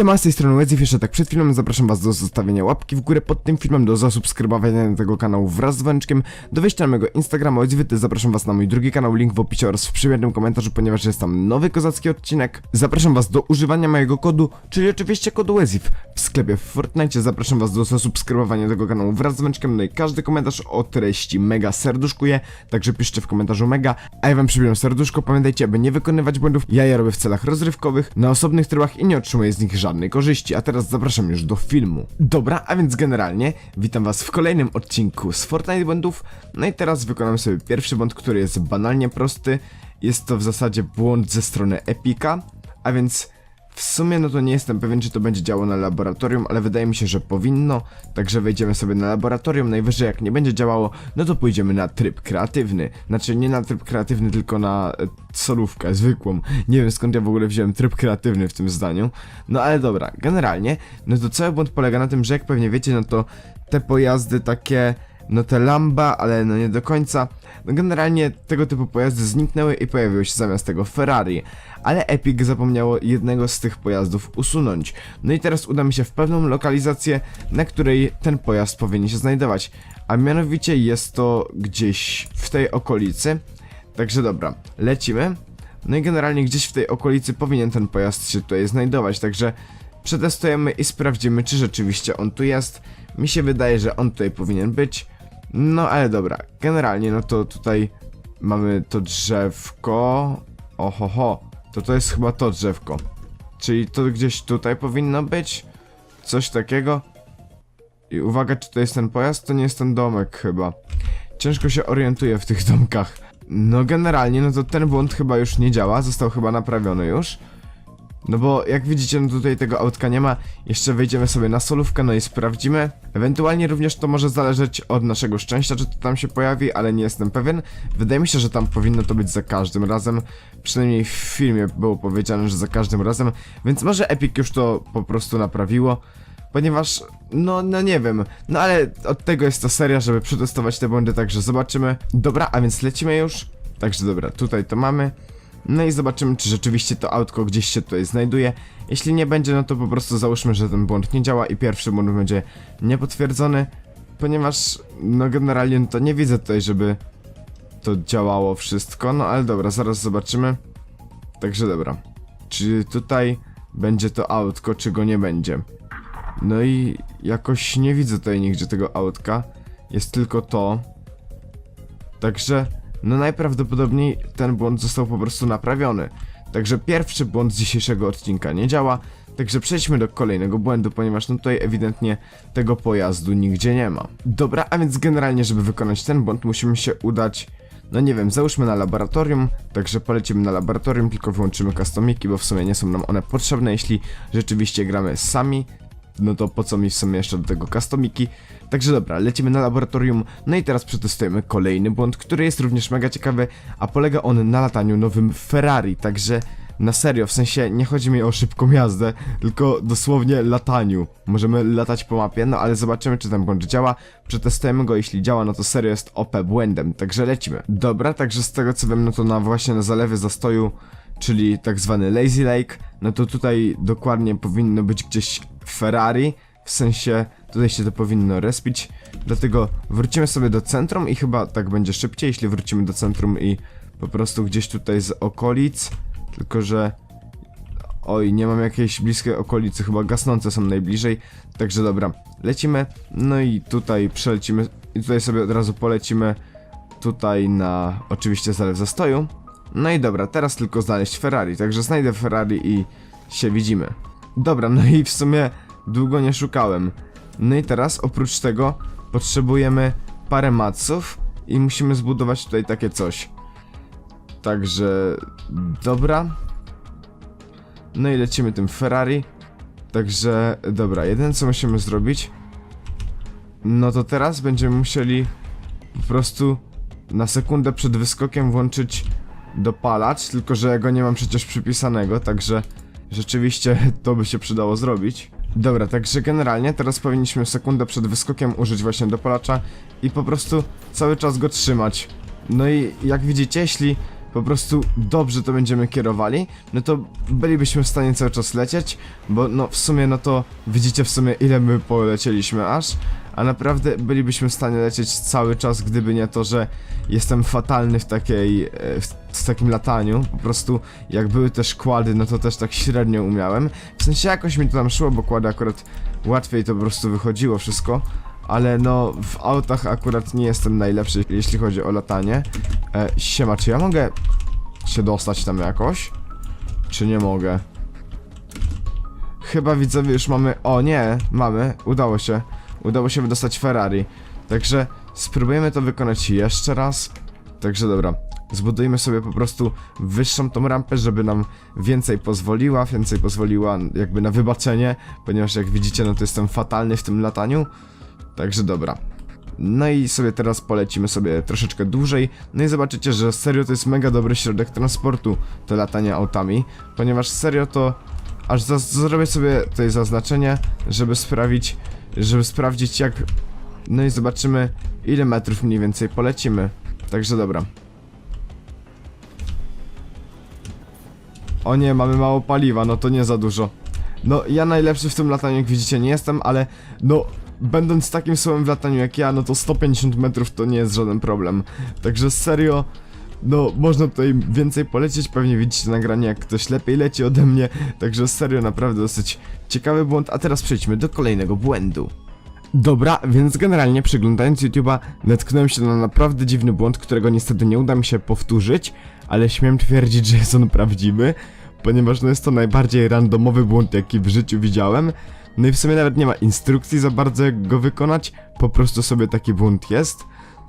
Siema, z tej strony Łedzif, jeszcze tak przed filmem zapraszam was do zostawienia łapki w górę pod tym filmem, do zasubskrybowania tego kanału wraz z dzwoneczkiem, do wejścia na mojego Instagrama Łedzify, zapraszam was na mój drugi kanał, link w opisie oraz w przyjemnym komentarzu, ponieważ jest tam nowy kozacki odcinek. Zapraszam was do używania mojego kodu, czyli oczywiście kodu Łedzif w sklepie w Fortnite, zapraszam was do zasubskrybowania tego kanału wraz z dzwoneczkiem, no i każdy komentarz o treści mega serduszkuje, także piszcie w komentarzu mega, a ja wam przybiorę serduszko, pamiętajcie, aby nie wykonywać błędów, ja je robię w celach rozrywkowych, na osobnych trybach i nie otrzymuję z nich żadnej korzyści, a teraz zapraszam już do filmu. Dobra, a więc generalnie witam was w kolejnym odcinku z Fortnite błędów, no i teraz wykonam sobie pierwszy błąd, który jest banalnie prosty, jest to w zasadzie błąd ze strony Epika, a więc w sumie no to nie jestem pewien, czy to będzie działało na laboratorium, ale wydaje mi się, że powinno. Także wejdziemy sobie na laboratorium. Najwyżej jak nie będzie działało, no to pójdziemy na tryb kreatywny. Znaczy nie na tryb kreatywny, tylko na e, solówkę zwykłą. Nie wiem skąd ja w ogóle wziąłem tryb kreatywny w tym zdaniu. No ale dobra, generalnie, no to cały błąd polega na tym, że jak pewnie wiecie, no to te pojazdy takie no te Lamba, ale no nie do końca. No generalnie tego typu pojazdy zniknęły i pojawiło się zamiast tego Ferrari, ale Epic zapomniało jednego z tych pojazdów usunąć. No i teraz uda mi się w pewną lokalizację, na której ten pojazd powinien się znajdować, a mianowicie jest to gdzieś w tej okolicy. Także dobra, lecimy. No i generalnie gdzieś w tej okolicy powinien ten pojazd się tutaj znajdować, także przetestujemy i sprawdzimy, czy rzeczywiście on tu jest. Mi się wydaje, że on tutaj powinien być. No ale dobra, generalnie no to tutaj mamy to drzewko. Ohoho, to to jest chyba to drzewko. Czyli to gdzieś tutaj powinno być? Coś takiego? I uwaga, czy to jest ten pojazd? To nie jest ten domek chyba. Ciężko się orientuję w tych domkach. No generalnie, no to ten błąd chyba już nie działa, został chyba naprawiony już. No bo jak widzicie, no tutaj tego autka nie ma. Jeszcze wejdziemy sobie na solówkę, no i sprawdzimy. Ewentualnie również to może zależeć od naszego szczęścia, czy to tam się pojawi, ale nie jestem pewien. Wydaje mi się, że tam powinno to być za każdym razem. Przynajmniej w filmie było powiedziane, że za każdym razem. Więc może Epic już to po prostu naprawiło. Ponieważ, no, no nie wiem, no ale od tego jest ta seria, żeby przetestować te błędy, także zobaczymy. Dobra, a więc lecimy już. Także dobra, tutaj to mamy. No i zobaczymy, czy rzeczywiście to autko gdzieś się tutaj znajduje. Jeśli nie będzie, no to po prostu załóżmy, że ten błąd nie działa i pierwszy błąd będzie niepotwierdzony, ponieważ, no generalnie to nie widzę tutaj, żeby to działało wszystko, no ale dobra, zaraz zobaczymy. Także dobra, czy tutaj będzie to autko, czy go nie będzie. No i jakoś nie widzę tutaj nigdzie tego autka, jest tylko to. Także, no najprawdopodobniej ten błąd został po prostu naprawiony. Także pierwszy błąd z dzisiejszego odcinka nie działa. Także przejdźmy do kolejnego błędu, ponieważ no tutaj ewidentnie tego pojazdu nigdzie nie ma. Dobra, a więc generalnie, żeby wykonać ten błąd, musimy się udać, no nie wiem, załóżmy na laboratorium, także polecimy na laboratorium, tylko wyłączymy customiki, bo w sumie nie są nam one potrzebne, jeśli rzeczywiście gramy sami, no to po co mi w sumie jeszcze do tego customiki. Także dobra, lecimy na laboratorium, no i teraz przetestujemy kolejny błąd, który jest również mega ciekawy, a polega on na lataniu nowym Ferrari, także na serio, w sensie nie chodzi mi o szybką jazdę, tylko dosłownie lataniu. Możemy latać po mapie, no ale zobaczymy czy ten błąd działa, przetestujemy go, jeśli działa, no to serio jest OP błędem, także lecimy. Dobra, także z tego co wiem, no to na właśnie na zalewie zastoju czyli tak zwany Lazy Lake, no to tutaj dokładnie powinno być gdzieś Ferrari, w sensie tutaj się to powinno respić, dlatego wrócimy sobie do centrum i chyba tak będzie szybciej, jeśli wrócimy do centrum i po prostu gdzieś tutaj z okolic, tylko że oj, nie mam jakiejś bliskiej okolicy, chyba gasnące są najbliżej, także dobra, lecimy, no i tutaj przelecimy, i tutaj sobie od razu polecimy tutaj na oczywiście zalew zastoju, no i dobra, teraz tylko znaleźć Ferrari, także znajdę Ferrari i się widzimy. Dobra, no i w sumie długo nie szukałem. No i teraz oprócz tego potrzebujemy parę maców i musimy zbudować tutaj takie coś. Także dobra. No i lecimy tym Ferrari. Także dobra, jedyne co musimy zrobić no to teraz będziemy musieli po prostu na sekundę przed wyskokiem włączyć dopalacz, tylko że ja go nie mam przecież przypisanego, także rzeczywiście to by się przydało zrobić. Dobra, także generalnie teraz powinniśmy sekundę przed wyskokiem użyć właśnie dopalacza i po prostu cały czas go trzymać. No i jak widzicie, jeśli po prostu dobrze to będziemy kierowali, no to bylibyśmy w stanie cały czas lecieć, bo no w sumie no to widzicie w sumie ile my polecieliśmy aż, a naprawdę bylibyśmy w stanie lecieć cały czas, gdyby nie to, że jestem fatalny w takiej, e, w, takim lataniu, po prostu jak były też kłady, no to też tak średnio umiałem, w sensie jakoś mi to tam szło, bo kłady akurat łatwiej to po prostu wychodziło wszystko, ale no w autach akurat nie jestem najlepszy, jeśli chodzi o latanie. E, siema, czy ja mogę się dostać tam jakoś? Czy nie mogę? Chyba widzowie już mamy... O nie, mamy, udało się. Udało się wydostać Ferrari. Także spróbujemy to wykonać jeszcze raz. Także dobra, zbudujmy sobie po prostu wyższą tą rampę, żeby nam więcej pozwoliła, więcej pozwoliła jakby na wybaczenie, ponieważ jak widzicie, no to jestem fatalny w tym lataniu. Także dobra. No i sobie teraz polecimy sobie troszeczkę dłużej. No i zobaczycie, że serio to jest mega dobry środek transportu, to latanie autami, ponieważ serio to aż zrobię sobie tutaj zaznaczenie, żeby sprawić, żeby sprawdzić jak... No i zobaczymy ile metrów mniej więcej polecimy. Także dobra. O nie, mamy mało paliwa, no to nie za dużo. No, ja najlepszy w tym lataniu, jak widzicie, nie jestem, ale no, będąc takim słabym w lataniu jak ja, no to 150 metrów to nie jest żaden problem. Także serio, no, można tutaj więcej polecieć, pewnie widzicie nagranie, jak ktoś lepiej leci ode mnie. Także serio, naprawdę dosyć ciekawy błąd, a teraz przejdźmy do kolejnego błędu. Dobra, więc generalnie przeglądając YouTube'a natknąłem się na naprawdę dziwny błąd, którego niestety nie uda mi się powtórzyć, ale śmiem twierdzić, że jest on prawdziwy, ponieważ no jest to najbardziej randomowy błąd, jaki w życiu widziałem. No i w sumie nawet nie ma instrukcji za bardzo jak go wykonać, po prostu sobie taki błąd jest.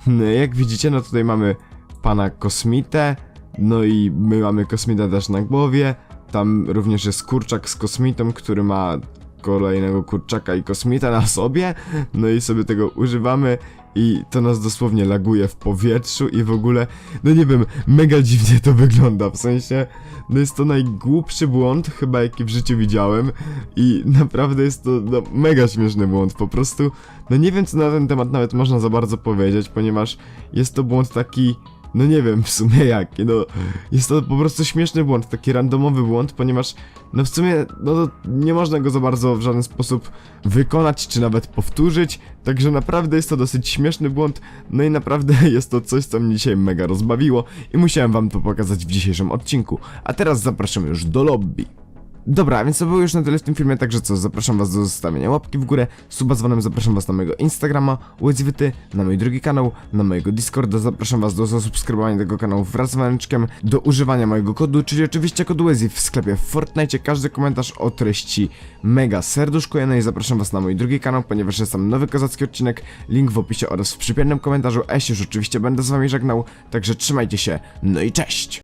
No jak widzicie, no tutaj mamy pana kosmitę, no i my mamy kosmitę też na głowie, tam również jest kurczak z kosmitą, który ma kolejnego kurczaka i kosmita na sobie, no i sobie tego używamy i to nas dosłownie laguje w powietrzu i w ogóle, no nie wiem, mega dziwnie to wygląda, w sensie, no jest to najgłupszy błąd chyba jaki w życiu widziałem i naprawdę jest to no, mega śmieszny błąd, po prostu, no nie wiem co na ten temat nawet można za bardzo powiedzieć, ponieważ jest to błąd taki, no nie wiem w sumie jaki, no jest to po prostu śmieszny błąd, taki randomowy błąd, ponieważ no w sumie no nie można go za bardzo w żaden sposób wykonać, czy nawet powtórzyć, także naprawdę jest to dosyć śmieszny błąd, no i naprawdę jest to coś, co mnie dzisiaj mega rozbawiło i musiałem wam to pokazać w dzisiejszym odcinku, a teraz zapraszam już do lobby. Dobra, więc to było już na tyle w tym filmie, także co, zapraszam was do zostawienia łapki w górę, suba dzwonem, zapraszam was na mojego Instagrama, USWT, na mój drugi kanał, na mojego Discorda, zapraszam was do zasubskrybowania tego kanału wraz z dzwoneczkiem, do używania mojego kodu, czyli oczywiście kodu USI w sklepie w Fortnite, każdy komentarz o treści mega serduszkuję, no i zapraszam was na mój drugi kanał, ponieważ jest tam nowy kozacki odcinek, link w opisie oraz w przypiętym komentarzu, a ja się już oczywiście będę z wami żegnał, także trzymajcie się, no i cześć!